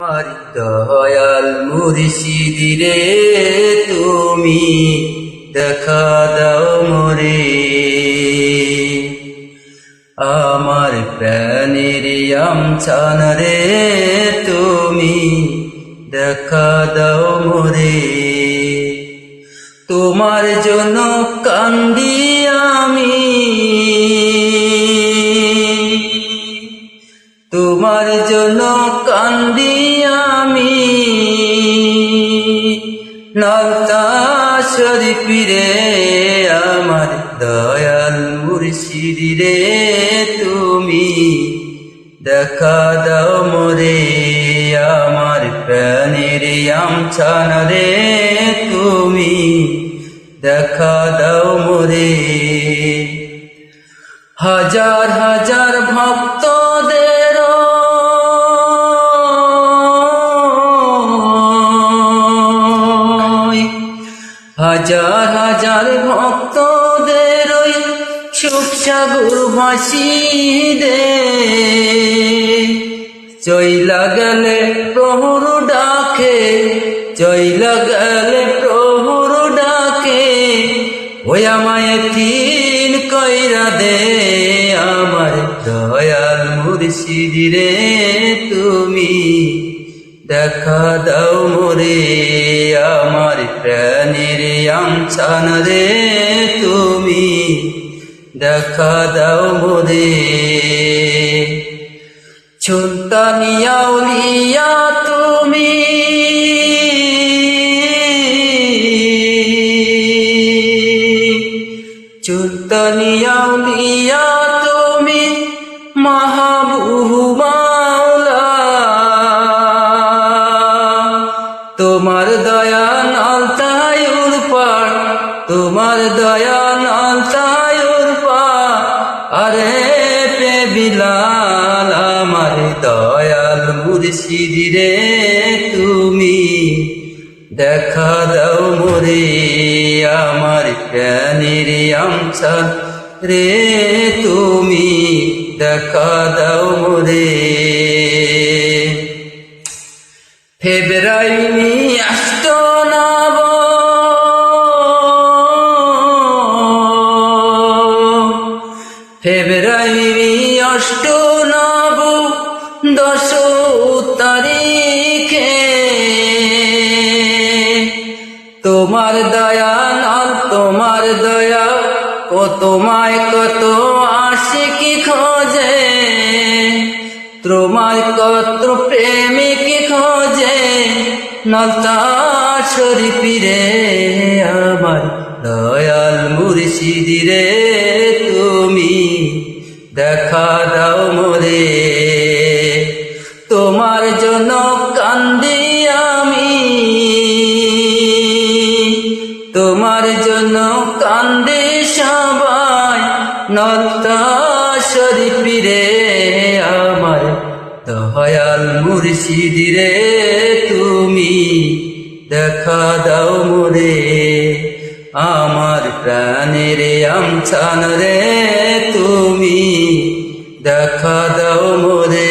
আমার দয়াল মুর্শিদিরে তুমি দেখা দাও মরে। আমার প্রাণের আমছান রে, তুমি দেখা দাও মরে। তোমার জন্য কান্দি নলতা শরীফিরে আমার দয়াল মুর্শিদি তুমি দেখা দাও মোরে, আমার প্রাণের আমছান রে, তুমি দেখা দাও মোরে। হাজার হাজার হাজার হাজার ভক্তদের ওই সুখ সাগর ভাসি দে চইলা গেলে প্রহর ডাকে চইলা গেলে প্রহর ডাকে, ওই আমায় তিন কইরা দে, আমার দয়াল মুর্শিদি রে তুমি। দেখা দাও মোরে, আমার প্রাণের আমছান রে তুমি। দেখা দাও মোরে সুলতানিয়াউলিয়া তুমি। সুলতানিয়াউলিয়া তুমি মাহবুবু তোমার দয়া নালতায়ুর পার, তোমার দয়া নালতায়ুর পার। আরে পে বিলাল, আমার দয়াল মুর্শিদি রে তুমি, দেখা দাও মোরে আমার প্রাণের আমছা রে তুমি, দেখা দাও মোরে। ফেব্রুয়ারি ফেব্রুয়ারি অষ্ট নব দশ তারিখে। তোমার দয়া নাল তোমার দয়া ও তোমায় কত আশিকি খোঁজে। তোমার কত প্রেমিক খোঁজে। নলতা শরীফিরে আমার দয়াল মুর্শিদি রে। তুমি দেখা দাও মোরে। তোমার জন্য কান্দি আমি। তোমার জন্য কান্দে সবাই। নলতা শরীফিরে, আমার দয়াল মুর্শিদি রে তুমি। দেখা দাও মোরে। আমার প্রাণের আমছান রে তুমি। দেখা দাও মোরে